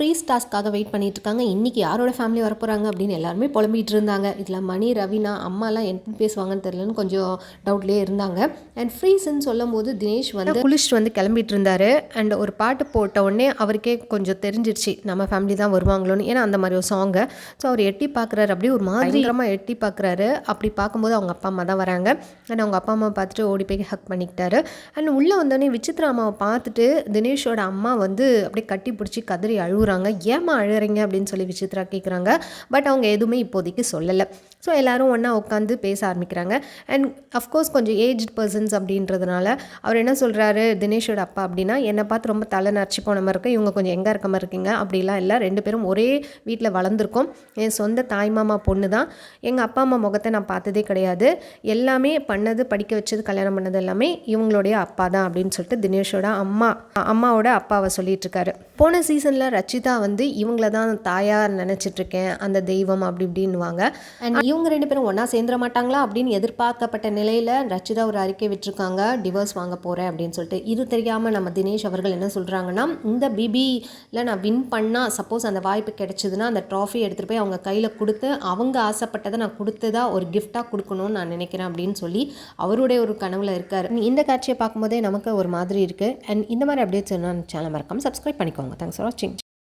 Freeze டாஸ்க்காக wait பண்ணிகிட்ருக்காங்க இன்றைக்கி யாரோட ஃபேமிலி வரப்போகிறாங்க அப்படின்னு எல்லாருமே புலம்பிகிட்டு இருந்தாங்க இதில் மணி ரவினா அம்மாலாம் என்ன பேசுவாங்கன்னு தெரியலன்னு கொஞ்சம் டவுட்லேயே இருந்தாங்க. அண்ட் ஃப்ரீஸ்ன்னு சொல்லும் போது தினேஷ் வந்து குளிச்சுட்டு வந்து கிளம்பிட்டு இருந்தார் அண்ட் ஒரு பாட்டு போட்ட உடனே அவருக்கே கொஞ்சம் தெரிஞ்சிருச்சு நம்ம ஃபேமிலி தான் வருவாங்களோன்னு. ஏன்னா அந்த மாதிரி ஒரு சாங்கு ஸோ அவர் எட்டி பார்க்குறாரு அப்படியே ஒரு மாதிரிகரமாக எட்டி பார்க்குறாரு அப்படி பார்க்கும்போது அவங்க அப்பா அம்மா தான் வராங்க. அண்ட் அவங்க அப்பா அம்மா பார்த்துட்டு ஓடி போய் ஹக் பண்ணிக்கிட்டாரு. அண்ட் உள்ளே வந்தோடனே விசித்ரா அம்மாவை பார்த்துட்டு தினேஷோட அம்மா வந்து அப்படியே கட்டி பிடிச்சி கதறி அழுகுறாங்க அழுகுறாங்க ஏமா அழுகிறீங்க? அப்படின்னு சொல்லி விசித்ரா கேட்குறாங்க பட் அவங்க எதுவுமே இப்போதைக்கு சொல்லலை. ஸோ எல்லாரும் ஒன்றா உட்காந்து பேச ஆரம்பிக்கிறாங்க. அண்ட் அஃப்கோர்ஸ் கொஞ்சம் ஏஜ்ட் பர்சன்ஸ் அப்படின்றதுனால அவர் என்ன சொல்கிறாரு தினேஷோட அப்பா அப்படின்னா என்னை பார்த்து ரொம்ப தலை நரைச்சி போன மாதிரி இருக்கு. இவங்க கொஞ்சம் எங்கே இருக்க மாதிரி இருக்கீங்க? அப்படிலாம் இல்லை. ரெண்டு பேரும் ஒரே வீட்டில் வளர்ந்துருக்கோம். என் சொந்த தாய்மாமா பொண்ணு தான். எங்கள் அப்பா அம்மா முகத்தை நான் பார்த்ததே கிடையாது. எல்லாமே பண்ணது படிக்க வச்சது கல்யாணம் பண்ணது எல்லாமே இவங்களுடைய அப்பா தான் அப்படின்னு சொல்லிட்டு தினேஷோட அம்மா அம்மாவோட அப்பாவை சொல்லிட்டு இருக்காரு. போன சீசனில் ரச்சித் வந்து இவங்கள தான் தாயார் நினச்சிட்டு இருக்கேன் அந்த தெய்வம் அப்படி இப்படின்னுவாங்க. அண்ட் இவங்க ரெண்டு பேரும் ஒன்றா சேர்ந்துட மாட்டாங்களா? அப்படின்னு எதிர்பார்க்கப்பட்ட நிலையில் ரச்சிதா ஒரு அறிக்கை விட்டுருக்காங்க டிவோர்ஸ் வாங்க போகிறேன் அப்படின்னு சொல்லிட்டு. இது தெரியாமல் நம்ம தினேஷ் அவர்கள் என்ன சொல்கிறாங்கன்னா இந்த பிபியில் நான் வின் பண்ணால் சப்போஸ் அந்த வாய்ப்பு கிடைச்சதுன்னா அந்த ட்ராஃபி எடுத்துகிட்டு போய் அவங்க கையில் கொடுத்து அவங்க ஆசைப்பட்டதை நான் கொடுத்ததா ஒரு கிஃப்டாக கொடுக்கணும்னு நான் நினைக்கிறேன் அப்படின்னு சொல்லி அவருடைய ஒரு கனவுல இருக்கார். இந்த காட்சியை பார்க்கும்போதே நமக்கு ஒரு மாதிரி இருக்குது அண்ட் இந்த மாதிரி அப்டேட்ஸ் என்ன சேனல் மறக்காம சப்ஸ்கிரைப் பண்ணிக்கோங்க. தேங்க்ஸ் ஃபார் வாட்சிங்